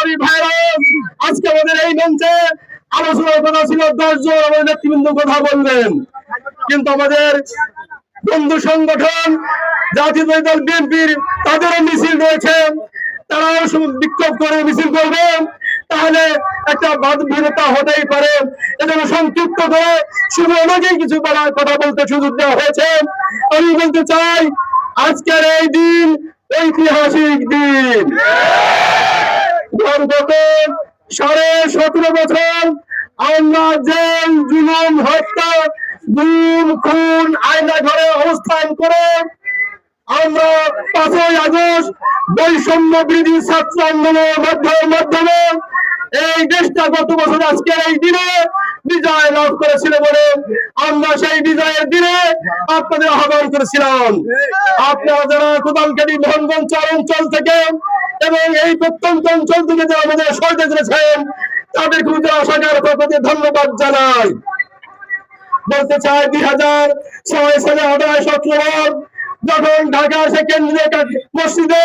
সংগ্রামী ভাইরা, আজকে আমাদের এই মঞ্চে ছিল দশজন আমাদের নেতৃবৃন্দ কথা বলবেন কিন্তু আমাদের বন্ধু সংগঠন, জাতীয় দল বিএনপির, তাদেরও মিছিল রয়েছে। তারাও বিক্ষোভ করে মিছিল করবেন তাহলে একটা বাদবিরতা হতেই পারে। এজন্য সংক্ষিপ্ত করে শুধু আমাকেই কিছু বলার কথা বলতে সুযোগ দেওয়া হয়েছে। আমি বলতে চাই, আজকের এই দিন ঐতিহাসিক দিন। গত সাড়ে সতেরো বছর আমরা জেল, জুলুম, হত্যা, গুম, খুন, আয়না ঘরে অবস্থান করে আমরা পাঁচই আগস্ট বৈষম্য বিরোধী ছাত্র আন্দোলনের মাধ্যমে এই দেশটা গত বছর আজকের এই দিনে বিজয় লাভ করেছিল বলে আমরা সেই বিজয়ের দিনে আপনাদের আহ্বান করেছিলাম। আপনারা যারা কোদালকাটি মোহনগঞ্জ অঞ্চল থেকে এবং এই প্রত্যন্ত অঞ্চল থেকে যারা আমাদের সহায়তা করেছেন, তাদের খুব সরকার প্রতি ধন্যবাদ জানাই। বলতে চাই দুই হাজার ছয় সালে আঠাশ অক্টোবর যখন ঢাকা সে কেন্দ্রীয় কা- মসজিদে